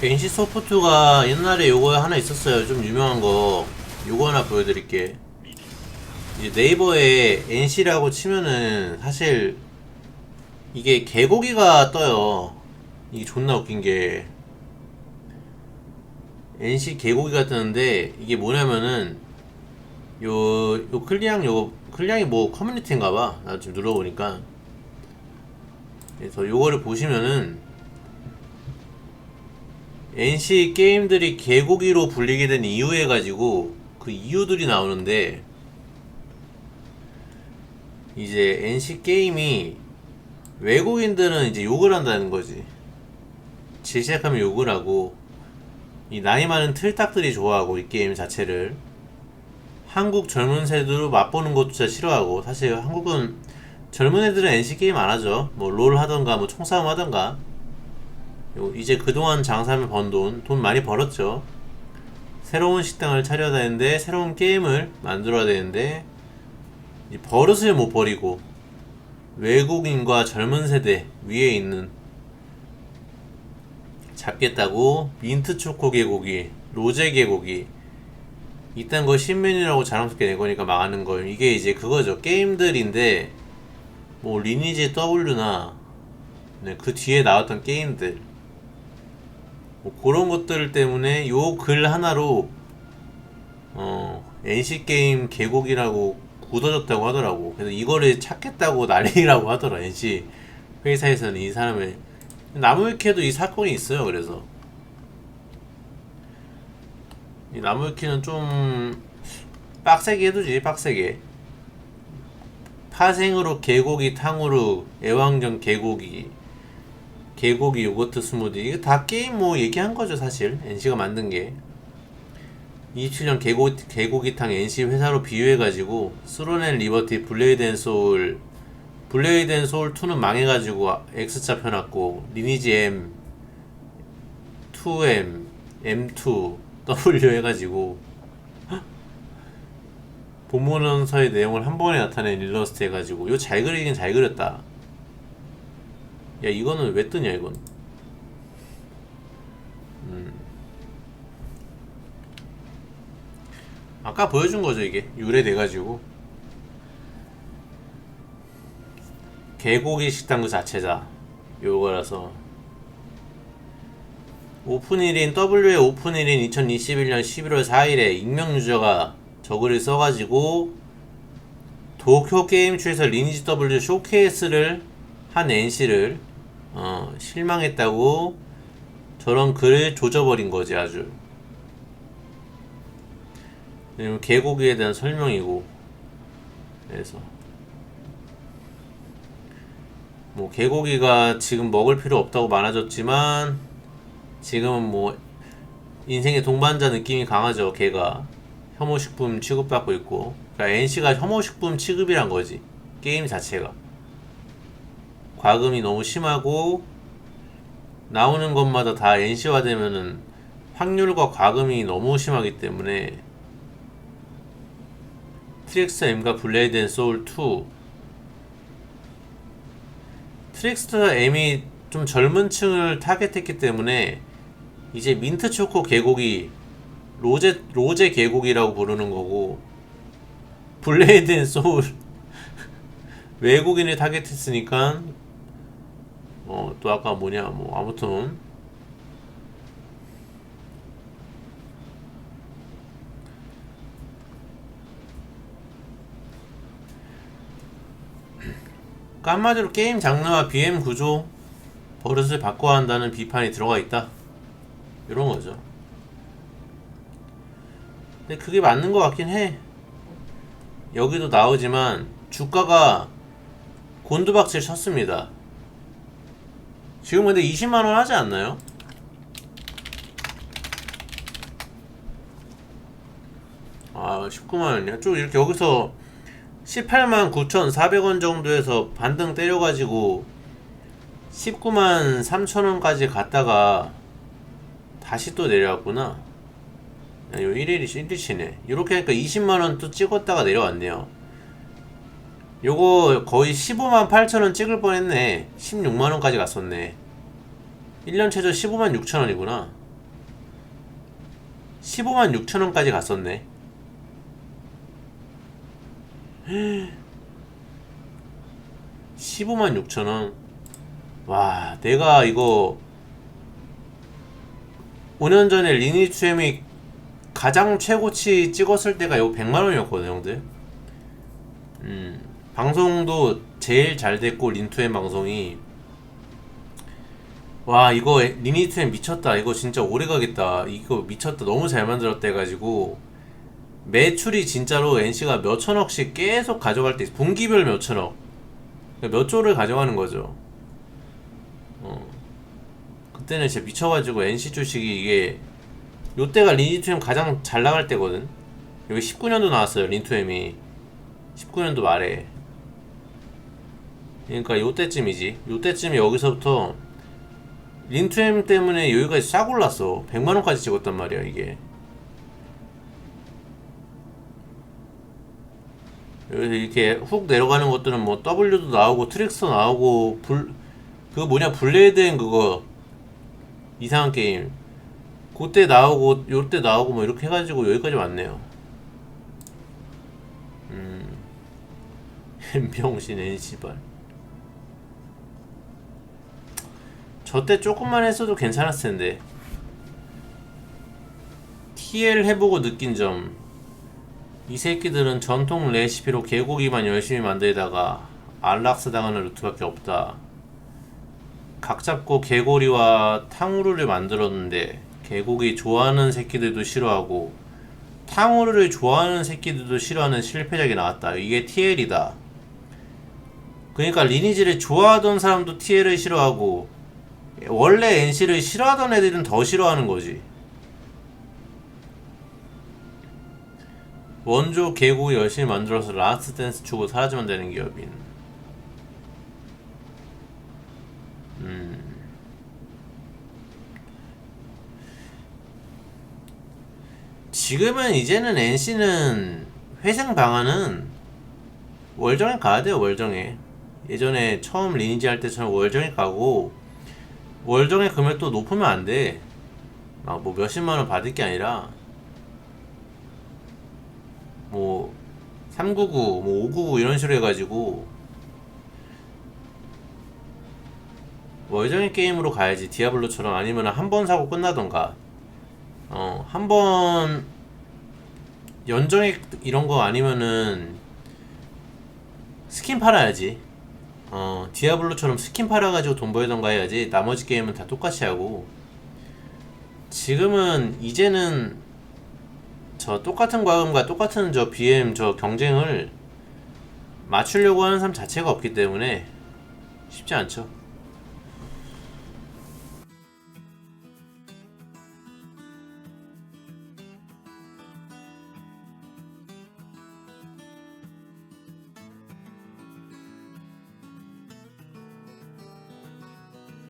NC 소프트가 옛날에 요거 하나 있었어요. 좀 유명한 거. 요거 하나 보여드릴게. 이제 네이버에 NC라고 치면은 사실 이게 개고기가 떠요. 이게 존나 웃긴 게 NC 개고기가 뜨는데 이게 뭐냐면은 요, 요 클리앙 요 클리앙이 뭐 커뮤니티인가봐. 나 지금 눌러보니까 그래서 요거를 보시면은 NC 게임들이 개고기로 불리게 된 이유 해가지고 그 이유들이 나오는데 이제 NC 게임이 외국인들은 이제 욕을 한다는 거지. 질 시작하면 욕을 하고 이 나이 많은 틀딱들이 좋아하고 이 게임 자체를 한국 젊은 세대로 맛보는 진짜 싫어하고 사실 한국은 젊은 애들은 NC 게임 안 하죠. 뭐 롤 하던가 뭐 총싸움 하던가 요- 이제 그동안 장사하면 번 돈, 돈 많이 벌었죠. 새로운 식당을 차려야 되는데, 새로운 게임을 만들어야 되는데, 이 버릇을 못 버리고, 외국인과 젊은 세대 위에 있는, 잡겠다고, 민트 초코 개고기, 로제 개고기, 이딴 거 신메뉴라고 자랑스럽게 낸 거니까 망하는 거예요. 이게 이제 그거죠. 게임들인데, 뭐, 리니지 W나, 네, 그 뒤에 나왔던 게임들, 뭐 그런 것들 때문에 요 글 하나로 어 NC 게임 계곡이라고 굳어졌다고 하더라고. 그래서 이거를 찾겠다고 난리라고 하더라. NC 회사에서는 이 사람을 나무위키에도 이 사건이 있어요. 그래서 이 나무위키는 좀 빡세게 해두지 빡세게 파생으로 개고기 탕후루 애왕전 개고기 개고기 요거트 스무디. 이거 다 게임 뭐 얘기한 거죠 사실. NC가 만든 게. 27년 개고, 개고기탕 NC 회사로 비유해가지고 스로넨 리버티 블레이드 앤 소울 블레이드 앤 소울 2는 망해가지고 X자 펴놨고 리니지 M 2M M2 W 해가지고 본문원서의 내용을 한 번에 나타낸 일러스트 해가지고 이거 잘 그리긴 잘 그렸다 야 이거는 왜 뜨냐 이건? 음. 아까 보여준 거죠 이게? 유래돼 가지고. 개고기 식당 그 자체다. 요거라서. 오픈일인 W의 오픈일인 2021년 11월 4일에 익명 유저가 저글을 써가지고 도쿄 게임쇼에서 리니지 W 쇼케이스를 한 NC를 어, 실망했다고 저런 글을 조져버린 거지 아주. 왜냐면 개고기에 대한 설명이고 그래서. 뭐 개고기가 지금 먹을 필요 없다고 많아졌지만 지금은 뭐 인생의 동반자 느낌이 강하죠 걔가. 혐오식품 취급받고 있고. 그러니까 NC가 혐오식품 취급이란 거지 게임 자체가 과금이 너무 심하고 나오는 것마다 다 NC화 되면은 확률과 과금이 너무 심하기 때문에 트릭스 M과 블레이드 앤 소울 2 트릭스 M이 좀 젊은 층을 타겟했기 때문에 이제 민트 초코 계곡이 로제 로제 계곡이라고 부르는 거고 블레이드 앤 소울 외국인을 타겟했으니까 어 또 아까 뭐냐 뭐 아무튼. 깐마디로 게임 장르와 BM 구조 버릇을 바꿔야 한다는 비판이 들어가 있다. 이런 거죠. 근데 그게 맞는 것 같긴 해. 여기도 나오지만 주가가 곤두박질 쳤습니다 지금 근데 20만원 하지 않나요? 아 19만원이야? 쭉 이렇게 여기서 18만 9,400원 정도에서 반등 때려가지고 19만 3천원까지 갔다가 다시 또 내려왔구나. 야, 요 1일이 1일치네. 이렇게 하니까 20만원 또 찍었다가 내려왔네요 요거 거의 15만 8천원 찍을 뻔했네 16만원까지 갔었네 1년 최저 15만 6천원이구나 15만 6천 원까지 갔었네. 15만 6천 원. 와, 내가 이거 5년 전에 리니투엠이 가장 최고치 찍었을 때가 요 100만 원이었거든, 형들. 음, 방송도 제일 잘 됐고 린투엠 방송이. 와 이거 리니투엠 미쳤다. 이거 진짜 오래 가겠다. 이거 미쳤다. 너무 잘 만들었다 해가지고. 매출이 진짜로 NC가 몇 천억씩 계속 가져갈 때 분기별 몇 천억. 그러니까 몇 조를 가져가는 거죠. 어. 그때는 진짜 미쳐가지고 NC 주식이 이게 요때가 리니투엠 가장 잘 나갈 때거든. 여기 19년도 나왔어요 린투엠이. 19년도 말에 그러니까 요때쯤이지. 요때쯤 여기서부터 린투엠 때문에 여기까지 싹 올랐어. 100만원까지 찍었단 말이야 이게. 여기서 이렇게 훅 내려가는 것들은 뭐 W도 나오고 트릭스도 나오고 불 그거 뭐냐 블레이드엔 그거. 이상한 게임. 그때 나오고 요때 나오고 뭐 이렇게 해가지고 여기까지 왔네요. 음. 병신 NC발 저 때 조금만 했어도 괜찮았을 텐데. TL 해보고 느낀 점. 이 새끼들은 전통 레시피로 개고기만 열심히 만들다가 안락스 당하는 루트밖에 없다. 각 잡고 개고리와 탕후루를 만들었는데 개고기 좋아하는 새끼들도 싫어하고 탕후루를 좋아하는 새끼들도 싫어하는 실패작이 나왔다. 이게 TL이다. 그러니까 리니지를 좋아하던 사람도 TL을 싫어하고 원래 NC를 싫어하던 애들은 더 싫어하는 거지. 원조 개고 열심히 만들어서 라스트 댄스 추고 사라지면 되는 기업인. 음. 지금은 이제는 NC는 회생 방안은 월정에 가야 돼요 월정에 예전에 처음 리니지 할 때처럼 월정에 가고 월정의 금액도 높으면 안 돼. 막뭐 몇십만 원 받을 게 아니라. 뭐 399, 뭐 599 이런 식으로 해가지고 월정의 게임으로 가야지 디아블로처럼 아니면 한 번 사고 끝나던가. 어 한 번 연정액 이런 거 아니면은 스킨 팔아야지 어 디아블로처럼 스킨 팔아가지고 돈 벌던가 해야지 나머지 게임은 다 똑같이 하고. 지금은 이제는 저 똑같은 과금과 똑같은 저 BM 저 경쟁을 맞추려고 하는 사람 자체가 없기 때문에 쉽지 않죠